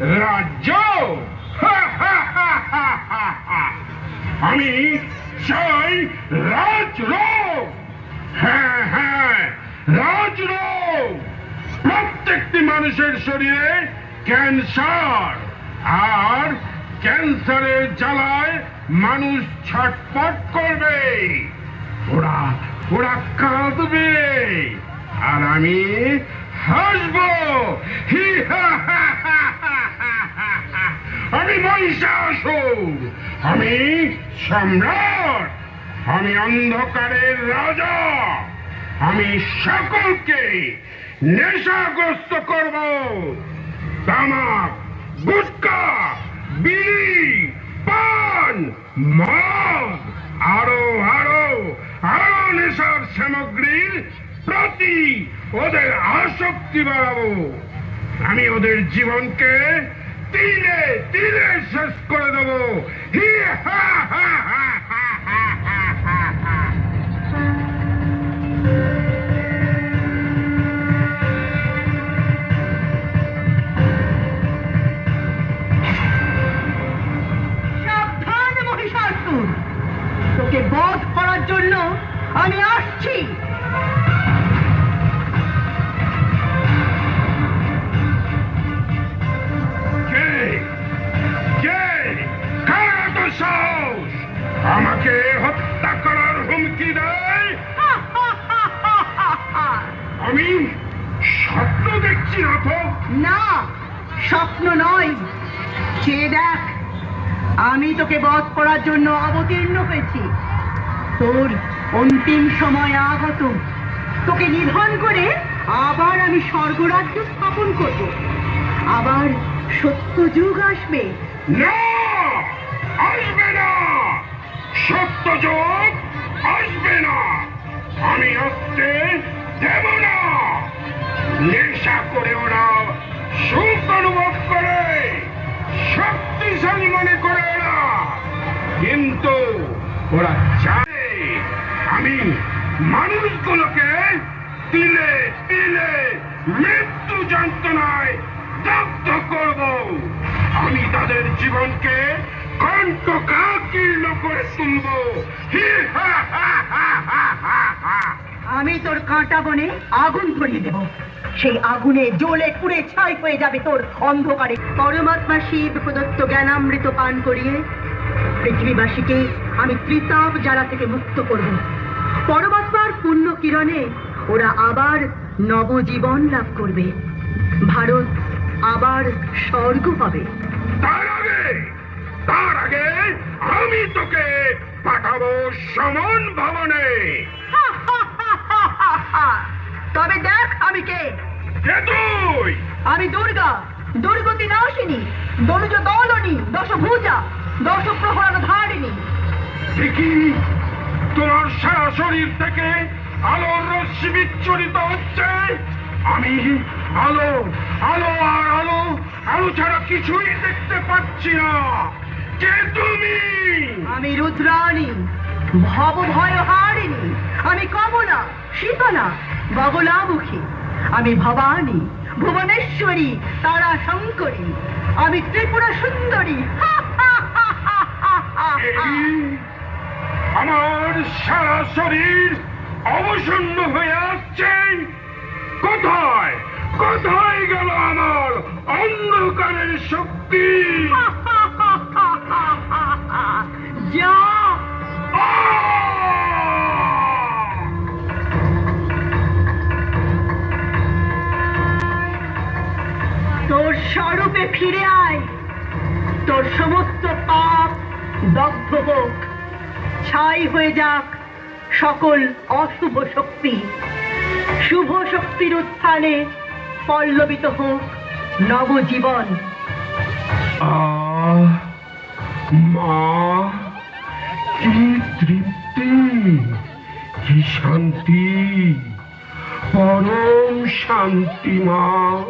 রাজ্য। আমি চাই রাজরোগ! হ্যাঁ হ্যাঁ রাজরোগ! প্রত্যেকটি মানুষের শরীরে ক্যান্সার আর ক্যান্সারের জ্বালায় মানুষ ছটপট করবে। ওরা ওরা কাঁদবে। আর আমি হাসবো। হা হা হা হা। আমি মহিষাসুর আমি সম্রাট। আমি অন্ধকারের রাজা। আমি সকলকে নেশাগ্রস্ত করব। তামাক, গুটকা, বিড়ি, পান, মদ, আরও আরও আরও নেশার সামগ্রীর প্রতি ওদের আসক্তি বাড়াবো। আমি ওদের জীবনকে তিলে তিলে শেষ করে দেবো। হি হা হা হা আমি স্বপ্ন দেখছি না তো না স্বপ্ন নয়। চেয়ে দেখ আমি তোকে বধ করার জন্য অবতীর্ণ হয়েছি। তোর অন্তিম সময় আগত। তোকে নিধন করে আবার আমি স্বর্গরাজ্য স্থাপন করব। আবার সত্য যুগ আসবে। না আসবে না। সত্য যোগ কিন্তু ওরা জানে আমি মানুষগুলোকে তিলে তিলে মৃত্যু যন্ত্রণায় দগ্ধ করব। আমি তাদের জীবনকে কণ্ঠকাকীর্ণ করে তুলব। আমি তোর কাঁটা বনে আগুন ধরিয়ে দেব। সেই আগুনে জ্বলে পুড়ে ছাই হয়ে যাবে তোর অন্ধকারে। পরমাত্মা শিব প্রদত্ত জ্ঞানামৃত পান করিয়ে পৃথিবীবাসীকে আমি ত্রিতাপ জ্বালা থেকে মুক্ত করব। পরমাত্মার পুণ্য কিরণে ওরা আবার নবজীবন লাভ করবে। ভারত আবার স্বর্গ হবে। তার আগে তার আগে আমি তোকে পাঠাবো সমন ভবনে। তবে দেখ আমি কে। কে তুই? আমি দুর্গা দুর্গতি নাশিনী দনুজ দলনী দশভুজা। দশ প্রহরণ ধারিণী। দেখি তোমার সারা শরীর থেকে আলোর রশ্মি বিচ্ছুরিত হচ্ছে। আমি আলো আলো আর আলো আলো ছাড়া কিছুই দেখতে পাচ্ছি না। কে তুমি? আমি রুদ্রাণী ভব ভয় হারিণী আমি কমলা শীতলা। বগলামুখী আমি ভবানী ভুবনেশ্বরী তারা শঙ্করী আমি ত্রিপুরা সুন্দরী। আমার সারা শরীর অবসন্ন হয়ে আসছে। কোথায়? কোথায় গেল আমার অন্ধকারের শক্তি? স্বরূপে ফিরে আয়। তোর সমস্ত পাপ দগ্ধ হোক। ছাই হয়ে যাক সকল অশুভ শক্তি। শুভ শক্তির উত্থানে পল্লবিত হোক নবজীবন। মা, কি তৃপ্তি, কি শান্তি। পরম শান্তি, মা।